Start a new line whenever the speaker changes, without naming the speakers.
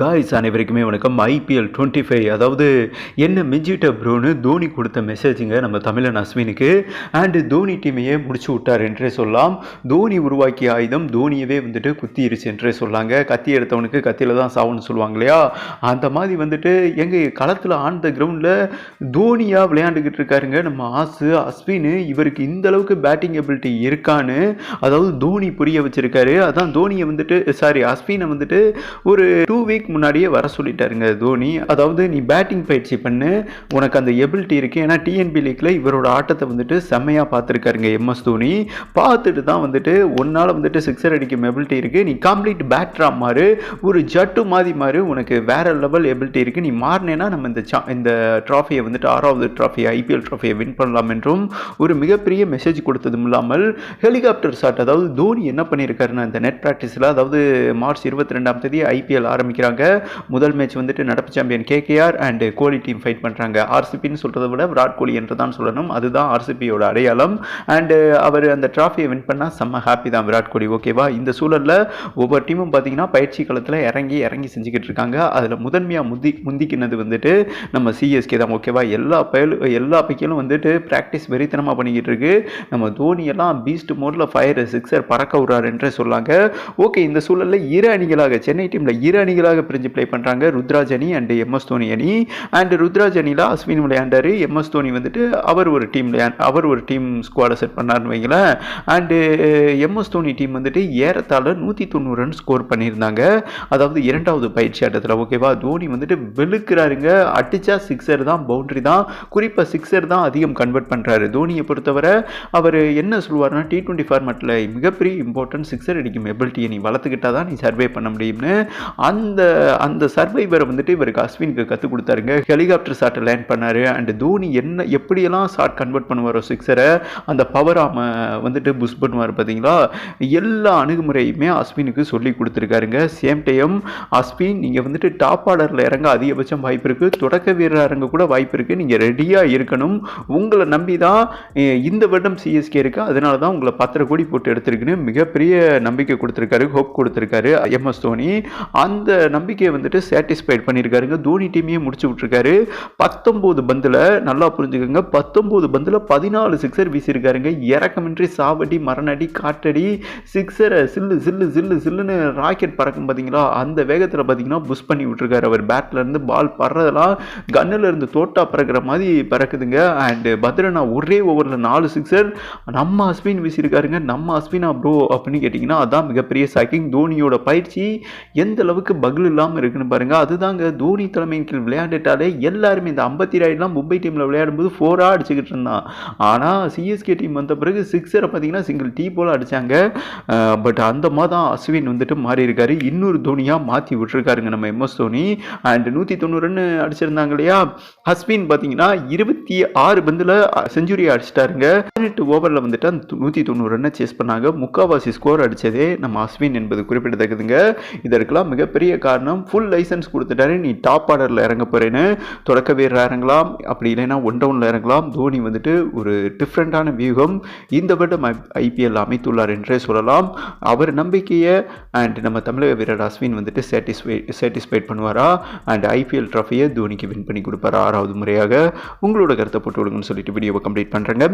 Guys அனைவருக்குமே வணக்கம். IPL twenty five அதாவது என்ன மிஞ்சிட்ட ப்ரோன்னு தோனி கொடுத்த மெசேஜுங்க நம்ம தமிழன் அஸ்வினுக்கு. அண்டு தோனி டீமையே முடிச்சு விட்டார் என்றே சொல்லலாம். தோனி உருவாக்கிய ஆயுதம் தோனியவே வந்துட்டு குத்திருச்சு என்றே சொல்லாங்க. கத்தி எடுத்தவனுக்கு கத்தியில் தான் சாவுன்னு சொல்லுவாங்க இல்லையா? அந்த மாதிரி வந்துட்டு எங்கள் களத்தில் ஆன் த கிரவுண்டில் தோனியாக விளையாண்டுக்கிட்டு இருக்காருங்க நம்ம ஆசு அஸ்வின். இவருக்கு இந்த அளவுக்கு பேட்டிங் எபிலிட்டி இருக்கான்னு அதாவது தோனி புரிய வச்சிருக்காரு. அதான் தோனியை வந்துட்டு சாரி அஸ்வினை வந்துட்டு ஒரு டூ வீக் முன்னாடியே வர சொல்லிட்டாருங்க தோனி. அதாவது நீ பேட்டிங் பயிற்சி பண்ணு. உனக்கு அந்த எபிலிட்டி இருக்குது ஏன்னா டிஎன்பி லீக்ல இவரோட ஆட்டத்தை வந்துட்டு செம்மையாக பார்த்துருக்காருங்க எம்எஸ் தோனி. பார்த்துட்டு தான் வந்துட்டு ஒன்னால் வந்துட்டு சிக்ஸர் அடிக்கும் எபிலிட்டி இருக்குது நீ கம்ப்ளீட் பேட்ரா மாறு. ஒரு ஜட்டு மாதிரி மாறு. உனக்கு வேற லெவல் எபிலிட்டி இருக்குது நீ மாறினேன்னா நம்ம இந்த சா இந்த ட்ராஃபியை வந்துட்டு ஆறாவது ட்ராஃபி ஐபிஎல் ட்ராஃபியை வின் பண்ணலாம் என்றும் ஒரு மிகப்பெரிய மெசேஜ் கொடுத்ததும் இல்லாமல் ஹெலிகாப்டர் ஷாட் அதாவது தோனி என்ன பண்ணியிருக்காருன்னா இந்த நெட் ப்ராக்டிஸில் அதாவது மார்ச் இருபத்தி ரெண்டாம் தேதி ஐபிஎல் ஆரம்பிக்கிறாங்க. முதல் மேட்ச் வந்துட்டு நடப்பு champion KKR and Kohli team fight பண்ணுறாங்க ஆர்சிபின்னு சொல்கிறத விட விராட் கோலி என்று தான் சொல்லணும். அதுதான் ஆர்சிபியோட அடையாளம். அண்டு அவர் அந்த ட்ராஃபியை வின் பண்ணால் செம்ம ஹாப்பி தான் விராட் கோலி. ஓகேவா இந்த சூழலில் ஒவ்வொரு டீமும் பார்த்தீங்கன்னா பயிற்சி களத்தில் இறங்கி இறங்கி செஞ்சுக்கிட்டு இருக்காங்க. அதில் முதன்மையாக முந்தி முந்திக்கினது வந்துட்டு நம்ம சிஎஸ்கே தான். ஓகேவா எல்லா பயலும் எல்லா பைக்கிலும் வந்துட்டு ப்ராக்டிஸ் வெறித்தனமாக பண்ணிக்கிட்டு இருக்கு. நம்ம தோனியெல்லாம் பீஸ்ட் மோடில் ஃபயர் சிக்ஸர் பறக்க விடுறாரு என்றே சொல்லாங்க. ஓகே இந்த சூழலில் இரு அணிகளாக சென்னை டீமில் இரு அணிகளாக பிரிஞ்சு ப்ளே பண்ணுறாங்க ருத்ராஜ் அணி அண்ட் எம்எஸ் தோனி அணி. அண்ட் ருத்ராஜ் அணியில் அஸ்வின் விளையாண்டார். எம்எஸ் தோனி வந்துட்டு அவர் ஒரு டீம் அவர் ஒரு டீம் ஸ்குவாடை செட் பண்ணார்னு வைங்களேன். அண்டு எம்எஸ் தோனி டீம் வந்துட்டு ஏறத்தாழ நூற்றி தொண்ணூறு ரன் ஸ்கோர் பண்ணியிருந்தாங்க. அதாவது இரண்டாவது பயிற்சி ஆட்டத்தில் ஓகேவா தோனி வந்துட்டு வெளுக்கிறாருங்க. அடிச்சா சிக்ஸர் தான் பவுண்டரி தான். குறிப்பாக சிக்ஸர் தான் அதிகம் கன்வெர்ட் பண்ணுறாரு தோனியை பொறுத்தவரை அவர் என்ன சொல்லுவார்னா டி டுவெண்ட்டி ஃபார்மேட்டில் மிகப்பெரிய இம்பார்ட்டன்ட் சிக்ஸர் அடிக்கும் எபிலிட்டியை நீ வளர்த்துக்கிட்டா தான் நீ சர்வே பண்ண முடியும்னு. அந்த அந்த சர்வைவரை வந்துட்டு இவருக்கு அஸ்வினுக்கு கற்றுக் கொடுத்தாருங்க. ஹெலிகாப்டர் ஷாட்டை லேண்ட் பண்ணார். அண்ட் தோனி என்ன எப்படியெல்லாம் ஷாட் கன்வெர்ட் பண்ணுவாரோ சிக்ஸரை அந்த பவர் ஆம வந்துட்டு புஷ் பண்ணுவார் பார்த்தீங்களா எல்லா அணுகுமுறையுமே அஸ்வினுக்கு சொல்லி கொடுத்துருக்காருங்க. சேம் டைம் அஸ்வின் நீங்கள் வந்துட்டு டாப் ஆர்டரில் இறங்க அதிகபட்சம் வாய்ப்பு இருக்குது தொடக்க வீரர் இறங்க கூட வாய்ப்பு இருக்குது நீங்கள் ரெடியாக இருக்கணும். உங்களை நம்பி தான் இந்த வருடம் சிஎஸ்கே இருக்குது அதனால தான் உங்களை பத்தரை கோடி போட்டு எடுத்திருக்குன்னு மிகப்பெரிய நம்பிக்கை கொடுத்துருக்காரு ஹோப் கொடுத்துருக்காரு எம்எஸ் தோனி. அந்த நம்பிக்கையை வந்துட்டு சாட்டிஸ்ஃபைட் பண்ணியிருக்காருங்க. தோனி டீமையே முடிச்சு விட்ருக்காரு பத்தொம்போது பந்தில் நல்லா புரிஞ்சுக்கோங்க. பத்தொம்போது பந்தில் பதினாலு சிக்ஸர் வீசியிருக்காருங்க. இறக்கமின்றி சாவடி மரணடி காட்டடி சிக்ஸரை சில்லு சில்லு சில்லு சில்லுன்னு ராக்கெட் பறக்கும் பார்த்தீங்களா அந்த வேகத்தில் பார்த்தீங்கன்னா புஷ் பண்ணி விட்ருக்காரு அவர். பேட்ல இருந்து பால் பறதெல்லாம் கன்னில் இருந்து தோட்டா பறக்கிற மாதிரி பறக்குதுங்க. அண்டு பத்ரனா ஒரே ஓவரில் நாலு சிக்ஸர் நம்ம அஸ்வின் வீசியிருக்காருங்க. நம்ம அஸ்வினா ப்ரோ அப்படின்னு கேட்டிங்கன்னா அதான் மிகப்பெரிய சாக்கிங் தோனியோட பயிற்சி. எந்த அளவுக்கு பகில் இல்லாமல் இருக்குன்னு பாருங்க. அதுதாங்க தோனி தலைமையின் கீழ் விளையாண்டுட்டாலே எல்லாருமே இந்த ஐம்பத்தி ராய்டெலாம் மும்பை டீமில் விளையாடும்போது ஃபோராக அடிச்சுக்கிட்டு இருந்தான். ஆனால் சிஎஸ்கே டீம் வந்த பிறகு சிக்ஸரை பார்த்தீங்கன்னா சிங்கிள் டீ போல் அடித்தாங்க பட் அந்த மாதிரி அஸ்வின் வந்துட்டு மாறி இருக்காரு. இன்னொரு தோனியாக மாற்றி விட்டுருக்காருங்க நம்ம எம்எஸ் தோனி. அண்ட் நூற்றி தொண்ணூறுன்னு அடிச்சிருந்தாங்க இல்லையா? அஸ்வின் பார்த்தீங்கன்னா இருபத்தி ஆறு பந்தில் செஞ்சுரி அடிச்சிட்டாருங்க. பதினெட்டு ஓவரில் வந்துட்டு அந்த நூற்றி தொண்ணூறு ரன்னை சேஸ் பண்ணாங்க. முக்காவாசி ஸ்கோர் அடித்ததே நம்ம அஸ்வின் என்பது குறிப்பிடத்தக்கதுங்க. இதற்கெல்லாம் மிகப்பெரிய காரணம் ஃபுல் லைசன்ஸ் கொடுத்துட்டாரு. நீ டாப் ஆர்டரில் இறங்க போகிறேன்னு தொடக்க வீரர் இறங்கலாம். அப்படி இல்லைன்னா ஒன் டவுனில் இறங்கலாம். தோனி வந்துட்டு ஒரு டிஃப்ரெண்ட்டான வியூகம் இந்த வருடம் ஐபிஎல் அமைத்துள்ளார் என்றே சொல்லலாம். அவர் நம்பிக்கையை அண்ட் நம்ம தமிழக வீரர் அஸ்வின் வந்துட்டு சாட்டிஸ்ஃபை சாட்டிஸ்ஃபைட் பண்ணுவாரா? அண்ட் ஐபிஎல் ட்ராஃபியை தோனிக்கு வின் பண்ணி கொடுப்பாரா? ஆறாவது முறையாக. உங்களோட கருத்தை போட்டு விடுங்கன்னு சொல்லிட்டு வீடியோவை கம்ப்ளீட் பண்ணுறேங்க